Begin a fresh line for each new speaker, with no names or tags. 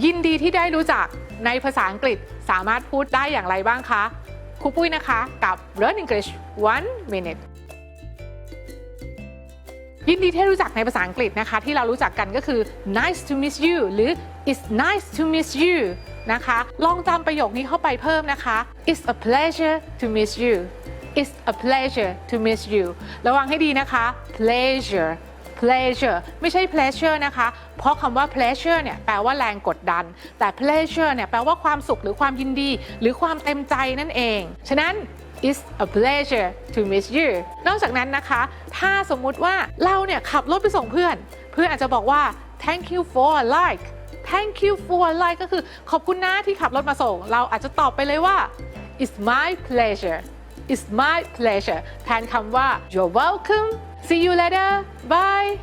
ยินดีที่ได้รู้จักในภาษาอังกฤษสามารถพูดได้อย่างไรบ้างคะครูปุ้ยนะคะกับ Learn English one minute ยินดีที่รู้จักในภาษาอังกฤษนะคะ ที่เรารู้จักกันก็คือ nice to meet you หรือ it's nice to meet you นะคะ ลองจำประโยคนี้เข้าไปเพิ่มนะคะ it's a pleasure to meet you it's a pleasure to meet you ระวังให้ดีนะคะ pleasure pleasure ไม่ใช่ pleasure นะคะ เพราะคำว่า pleasure เนี่ยแปลว่าแรงกดดัน แต่ pleasure เนี่ยแปลว่าความสุขหรือความยินดี หรือความเต็มใจนั่นเอง ฉะนั้น It's a pleasure to meet you นอกจากนั้นนะคะ ถ้าสมมุติว่าเราเนี่ยขับรถไปส่งเพื่อน เพื่อนอาจจะบอกว่า thank you for like thank you for like ก็คือขอบคุณนะที่ขับรถมาส่ง เราอาจจะตอบไปเลยว่า it's my pleasure it's my pleasure แทนคำว่า you're welcome see you later. Bye